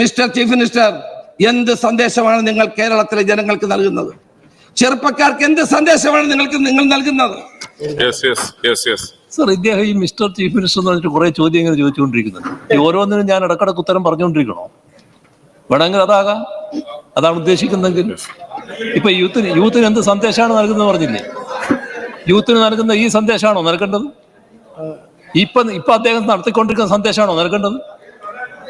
Mister chief minister എന്ത് സന്ദേശമാണ് നിങ്ങൾ കേരളത്തിലെ ജനങ്ങൾക്ക് നൽകുന്നത്? ചെറുപ്പക്കാർക്ക് എന്ത് സന്ദേശമാണ് നിങ്ങൾക്ക് നിങ്ങൾ നൽകുന്നത്? Yes yes yes yes sir ഇദ്ദേഹം ഈ മിസ്റ്റർ ചീഫ് മിനിസ്റ്റർ എന്ന് പറഞ്ഞിട്ട് കുറെ ചോദ്യം ഇങ്ങനെ ചോദിച്ചുകൊണ്ടിരിക്കുന്നുണ്ട്. ഈ ഓരോന്നിനും ഞാൻ ഇടക്കിടക്ക് ഉത്തരം പറഞ്ഞുകൊണ്ടിരിക്കണോ? വേണമെങ്കിൽ അതാകാം. അതാണ് ഉദ്ദേശിക്കുന്നതെങ്കിൽ. ഇപ്പൊ യൂത്തിന് യൂത്തിന് എന്ത് സന്ദേശമാണ് നൽകുന്നത് പറഞ്ഞില്ലേ? യൂത്തിന് നൽകുന്ന ഈ സന്ദേശമാണോ നൽകേണ്ടത്? ഇപ്പൊ ഇപ്പൊ അദ്ദേഹം നടത്തിക്കൊണ്ടിരിക്കുന്ന സന്ദേശമാണോ നൽകേണ്ടത്?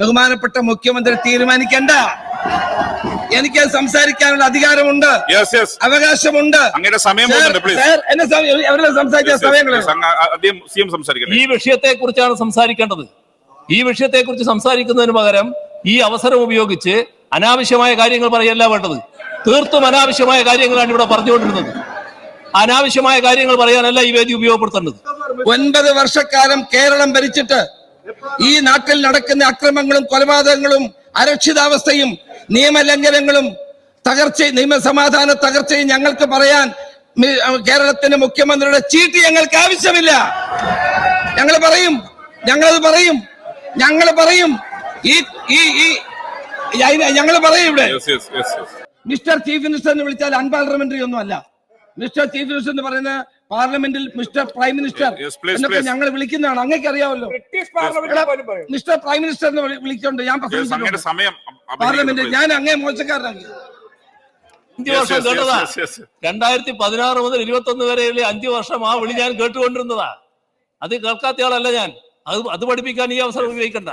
ബഹുമാനപ്പെട്ട മുഖ്യമന്ത്രി തീരുമാനിക്കണ്ട. എനിക്ക് സംസാരിക്കാനുള്ള അധികാരമുണ്ട്. യെസ് യെസ് അവകാശമുണ്ട്. അങ്ങനെ സമയം ഈ വിഷയത്തെ കുറിച്ചാണ് സംസാരിക്കേണ്ടത്. ഈ വിഷയത്തെ കുറിച്ച് സംസാരിക്കുന്നതിന് പകരം ഈ അവസരം ഉപയോഗിച്ച് അനാവശ്യമായ കാര്യങ്ങൾ പറയല്ല വേണ്ടത്. തീർത്തും അനാവശ്യമായ കാര്യങ്ങളാണ് ഇവിടെ പറഞ്ഞുകൊണ്ടിരുന്നത്. അനാവശ്യമായ കാര്യങ്ങൾ പറയാനല്ല ഈ വേദി ഉപയോഗപ്പെടുത്തേണ്ടത്. ഒൻപത് വർഷക്കാലം കേരളം ഭരിച്ചിട്ട് ഈ നാട്ടിൽ നടക്കുന്ന അക്രമങ്ങളും കൊലപാതകങ്ങളും അരക്ഷിതാവസ്ഥയും നിയമലംഘനങ്ങളും തകർച്ച നിയമസമാധാന തകർച്ചയും ഞങ്ങൾക്ക് പറയാൻ കേരളത്തിന്റെ മുഖ്യമന്ത്രിയുടെ ചീട്ട് ഞങ്ങൾക്ക് ആവശ്യമില്ല. ഞങ്ങൾ പറയും ഞങ്ങളത് പറയും ഞങ്ങൾ പറയും. ഈ ഈ ഈ ഞങ്ങൾ പറയും ഇവിടെ. മിസ്റ്റർ ചീഫ് മിനിസ്റ്റർ എന്ന് വിളിച്ചാൽ അൺപാർലമെന്ററി ഒന്നും അല്ല മിസ്റ്റർ ചീഫ് മിനിസ്റ്റർ എന്ന് പറയുന്ന പാർലമെന്റിൽ മിസ്റ്റർ പ്രൈം മിനിസ്റ്റർ എന്നൊക്കെ. ഞങ്ങൾ വിളിക്കുന്നതാണ്. അങ്ങേക്ക് അറിയാമല്ലോ മിസ്റ്റർ പ്രൈം മിനിസ്റ്റർ എന്ന് വിളി- വിളിച്ചോണ്ട് ഞാൻ പാർലമെന്റിൽ ഞാൻ അങ്ങേ മോശക്കാരനാണ് അഞ്ചു വർഷം കേട്ടതാ. രണ്ടായിരത്തി പതിനാറ് മുതൽ ഇരുപത്തി ഒന്ന് വരെയുള്ള അഞ്ചു വർഷം ആ വിളി ഞാൻ കേട്ടുകൊണ്ടിരുന്നതാ. അത് കേൾക്കാത്ത ആളല്ല ഞാൻ. അത് അത് പഠിപ്പിക്കാൻ ഈ അവസരം ഉപയോഗിക്കണ്ട.